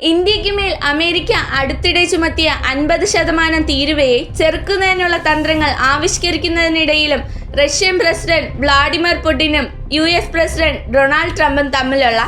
ഇന്ത്യയ്ക്ക് മേൽ അമേരിക്ക അടുത്തിടെ ചുമത്തിയ അൻപത് ശതമാനം തീരുവയെ ചെറുക്കുന്നതിനുള്ള തന്ത്രങ്ങൾ ആവിഷ്കരിക്കുന്നതിനിടയിലും റഷ്യൻ പ്രസിഡന്റ് വ്ളാഡിമിർ പുടിനും യു എസ് പ്രസിഡന്റ് ഡൊണാൾഡ് ട്രംപും തമ്മിലുള്ള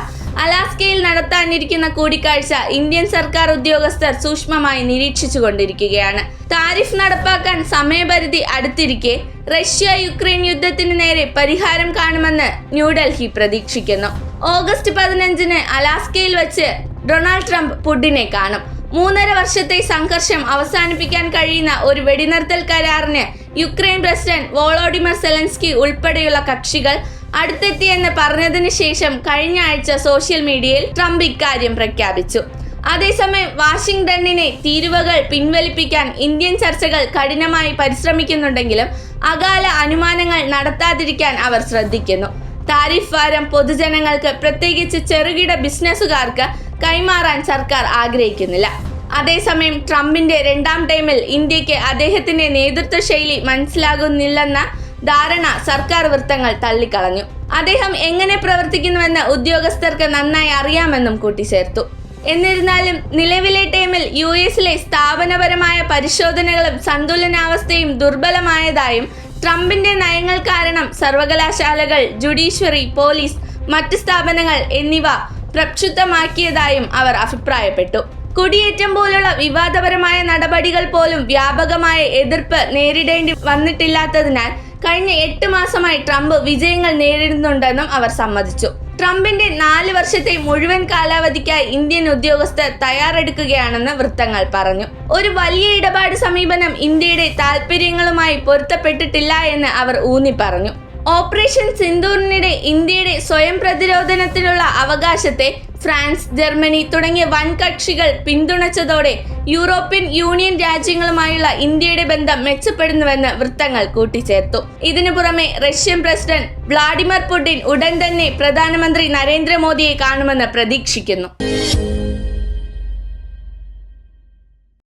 അലാസ്കയിൽ നടത്താനിരിക്കുന്ന കൂടിക്കാഴ്ച ഇന്ത്യൻ സർക്കാർ ഉദ്യോഗസ്ഥർ സൂക്ഷ്മമായി നിരീക്ഷിച്ചുകൊണ്ടിരിക്കുകയാണ്. താരിഫ് നടപ്പാക്കാൻ സമയപരിധി അടുത്തിരിക്കെ റഷ്യ യുക്രൈൻ യുദ്ധത്തിന് നേരെ പരിഹാരം കാണുമെന്ന് ന്യൂഡൽഹി പ്രതീക്ഷിക്കുന്നു. ഓഗസ്റ്റ് പതിനഞ്ചിന് അലാസ്കയിൽ വെച്ച് ഡൊണാൾഡ് ട്രംപ് പുടിനെ കാണും. മൂന്നര വർഷത്തെ സംഘർഷം അവസാനിപ്പിക്കാൻ കഴിയുന്ന ഒരു വെടിനിർത്തൽ കരാറിന് യുക്രൈൻ പ്രസിഡന്റ് വോളോഡിമർ സെലൻസ്കി ഉൾപ്പെടെയുള്ള കക്ഷികൾ അടുത്തെത്തിയെന്ന് പറഞ്ഞതിന് ശേഷം കഴിഞ്ഞ ആഴ്ച സോഷ്യൽ മീഡിയയിൽ ട്രംപ് ഇക്കാര്യം പ്രഖ്യാപിച്ചു. അതേസമയം വാഷിംഗ്ടണിനെ തീരുവകൾ പിൻവലിപ്പിക്കാൻ ഇന്ത്യൻ ചർച്ചകൾ കഠിനമായി പരിശ്രമിക്കുന്നുണ്ടെങ്കിലും അകാല അനുമാനങ്ങൾ നടത്താതിരിക്കാൻ അവർ ശ്രദ്ധിക്കുന്നു. താരിഫ് ഭാരം പൊതുജനങ്ങൾക്ക് പ്രത്യേകിച്ച് ചെറുകിട ബിസിനസ്സുകാർക്ക് കൈമാറാൻ സർക്കാർ ആഗ്രഹിക്കുന്നില്ല. അതേസമയം ട്രംപിന്റെ രണ്ടാം ടൈമിൽ ഇന്ത്യയ്ക്ക് അദ്ദേഹത്തിന്റെ നേതൃത്വ ശൈലി മനസ്സിലാകുന്നില്ലെന്ന ധാരണ സർക്കാർ വൃത്തങ്ങൾ തള്ളിക്കളഞ്ഞു. അദ്ദേഹം എങ്ങനെ പ്രവർത്തിക്കുന്നുവെന്ന് ഉദ്യോഗസ്ഥർക്ക് നന്നായി അറിയാമെന്നും കൂട്ടിച്ചേർത്തു. എന്നിരുന്നാലും നിലവിലെ ടൈമിൽ യു എസിലെ സ്ഥാപനപരമായ പരിശോധനകളും സന്തുലനാവസ്ഥയും ദുർബലമായതായും ട്രംപിന്റെ നയങ്ങൾ കാരണം സർവകലാശാലകൾ ജുഡീഷ്യറി പോലീസ് മറ്റ് സ്ഥാപനങ്ങൾ എന്നിവ പ്രക്ഷുബ്ധമാക്കിയതായും അവർ അഭിപ്രായപ്പെട്ടു. കുടിയേറ്റം പോലുള്ള വിവാദപരമായ നടപടികൾ പോലും വ്യാപകമായ എതിർപ്പ് നേരിടേണ്ടി വന്നിട്ടില്ലാത്തതിനാൽ കഴിഞ്ഞ എട്ട് മാസമായി ട്രംപ് വിജയങ്ങൾ നേരിടുന്നുണ്ടെന്നും അവർ സമ്മതിച്ചു. ട്രംപിന്റെ നാല് വർഷത്തെ മുഴുവൻ കാലാവധിക്കായി ഇന്ത്യൻ ഉദ്യോഗസ്ഥർ തയ്യാറെടുക്കുകയാണെന്ന് വൃത്തങ്ങൾ പറഞ്ഞു. ഒരു വലിയ ഇടപാട് സമീപനം ഇന്ത്യയുടെ താൽപ്പര്യങ്ങളുമായി പൊരുത്തപ്പെട്ടിട്ടില്ല എന്ന് അവർ ഊന്നി പറഞ്ഞു. ഓപ്പറേഷൻ സിന്ദൂറിനിടെ ഇന്ത്യയുടെ സ്വയം പ്രതിരോധനത്തിനുള്ള അവകാശത്തെ ഫ്രാൻസ് ജർമ്മനി തുടങ്ങിയ വൻകക്ഷികൾ പിന്തുണച്ചതോടെ യൂറോപ്യൻ യൂണിയൻ രാജ്യങ്ങളുമായുള്ള ഇന്ത്യയുടെ ബന്ധം മെച്ചപ്പെടുന്നുവെന്ന് വൃത്തങ്ങൾ കൂട്ടിച്ചേർത്തു. ഇതിനു പുറമെ റഷ്യൻ പ്രസിഡന്റ് വ്ളാഡിമിർ പുടിൻ ഉടൻ തന്നെ പ്രധാനമന്ത്രി നരേന്ദ്രമോദിയെ കാണുമെന്ന് പ്രതീക്ഷിക്കുന്നു.